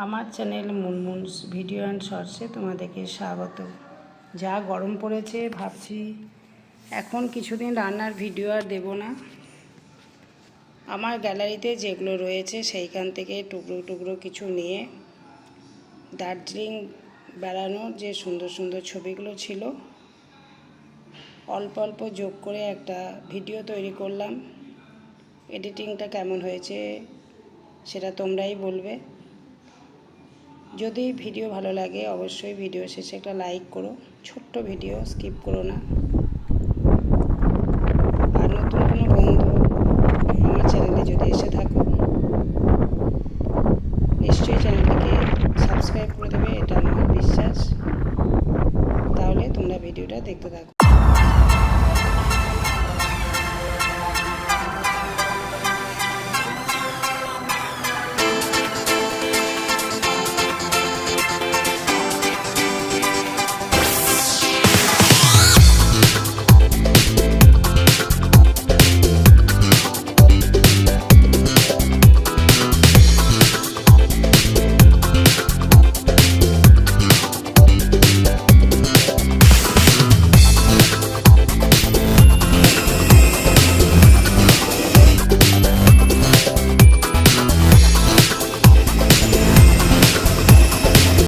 আমার channel Munmun's video and শর্টসে তোমাদেরকে স্বাগত। যা গরম পড়েছে ভাবছি এখন কিছুদিন রান্নার ভিডিও আর দেব না। আমার গ্যালারিতে যেগুলো রয়েছে সেইখান থেকে টুকরো টুকরো কিছু নিয়ে দার্জিলিং বেড়ানোর যে সুন্দর সুন্দর ছবিগুলো ছিল, অল্প অল্প যোগ করে একটা ভিডিও তৈরি করলাম। এডিটিংটা কেমন হয়েছে সেটা তোমরাই বলবে। যদি ভিডিও ভালো লাগে, অবশ্যই ভিডিও শেষে একটা লাইক করো। ছোট্ট ভিডিও স্কিপ করো না। আর নতুন কোনো বন্ধু আমার চ্যানেলে যদি এসে থাকো, নিশ্চয়ই চ্যানেলটিকে সাবস্ক্রাইব করে দেবে, এটা আমার বিশ্বাস। তাহলে তোমরা ভিডিওটা দেখতে থাকো।